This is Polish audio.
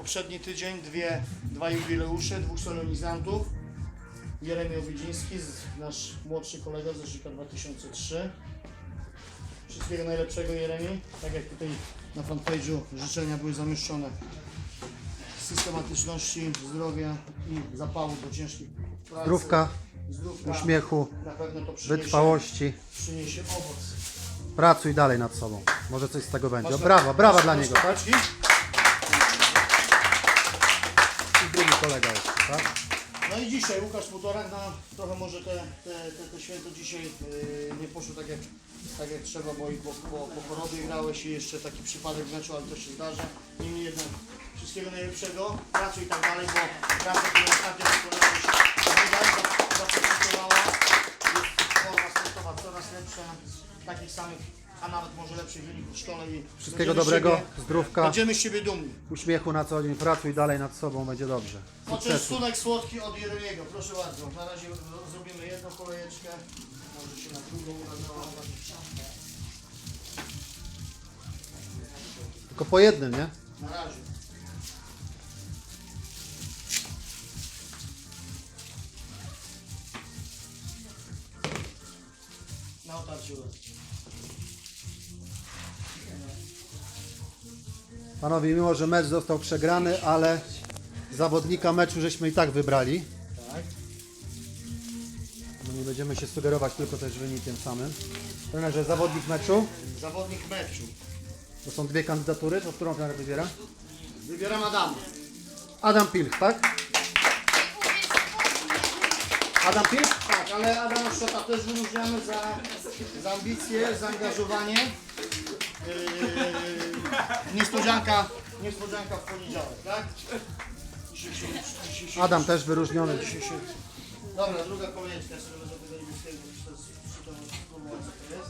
poprzedni tydzień dwie, dwa jubileusze, dwóch solenizantów. Jeremy Owiedziński, z- nasz młodszy kolega z rocznika 2003. Wszystkiego najlepszego Jeremi. Tak jak tutaj na fanpage'u życzenia były zamieszczone. Systematyczności, zdrowia i zapału do ciężkiej pracy. Zdrówka, Zdrówka. uśmiechu, Na pewno to przyniesie, wytrwałości. przyniesie owoc. Pracuj dalej nad sobą. Może coś z tego będzie. Masz- brawa, brawa dla niego, tak? Kolega jeszcze, tak? No i dzisiaj Łukasz Półtorak, na trochę może te, te, te, te święto dzisiaj yy, nie poszło tak jak, tak jak trzeba, bo, i po, po, chorobie grałeś i jeszcze taki przypadek w meczu, ale to się zdarza. Niemniej jednak wszystkiego najlepszego, pracuj i tak dalej, bo praca, którą ostatnio wykonałeś, zaprezentowała, jest forma sportowa coraz lepsza, takich samych, a nawet może lepszych wyników w szkole i Wszystkiego będziemy z dobrego, siebie- zdrówka, Będziemy z siebie dumni. uśmiechu na co dzień, pracuj dalej nad sobą, będzie dobrze. Sukcesu. Poczęstunek słodki od Jeremiego, proszę bardzo. Na razie zrobimy jedną kolejeczkę. Może się na drugą uda Tylko po jednym, nie? Na razie. Na otarciu. Panowie, mimo że mecz został przegrany, ale zawodnika meczu żeśmy i tak wybrali. Tak. Bo nie będziemy się sugerować tylko też wynikiem samym. Trenerze, zawodnik meczu. Zawodnik meczu. To są dwie kandydatury, to którą trener wybiera? Wybieram Adama. Adam Pilch, tak? Adam Pilch? Tak, ale Adama Szczota też wyróżniamy za, za ambicje, zaangażowanie. Yy, Niespodzianka, niespodzianka w poniedziałek, tak? Adam też wyróżniony. Dobra, druga kolejeczka, żeby to jest.